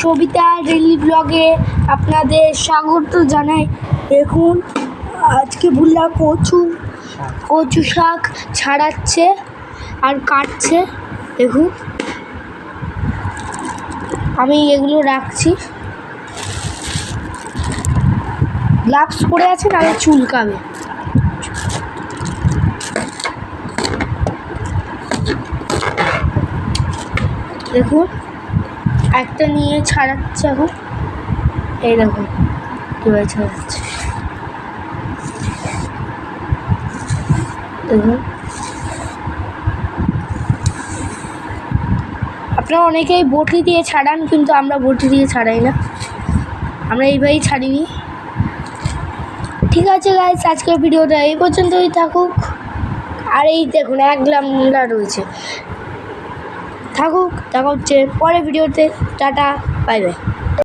Sabita daily ব্লগে আপনাদের স্বাগত জানাই। দেখুন, আজকে ভুল্লা কচু কচু শাক ছাড়াচ্ছে আর কাটছে। দেখুন, আমি এগুলো রাখছি। গ্লাভস পরে আছে, নাহলে চুলকাবে। দেখুন একটা নিয়ে ছাড়াচ্ছে এখন। এই দেখুন কীভাবে ছাড়াচ্ছে। আপনারা অনেকেই বটি দিয়ে ছাড়ান, কিন্তু আমরা বটি দিয়ে ছাড়াই না। আমরা এইভাবেই ছাড়িনি। ঠিক আছে গাইস আজকের ভিডিওটা এই পর্যন্তই থাকুক। আর এই দেখুন, এক গ্রামলা রয়েছে। থাকুক দেখা হচ্ছে পরের ভিডিওতে। Tata bye bye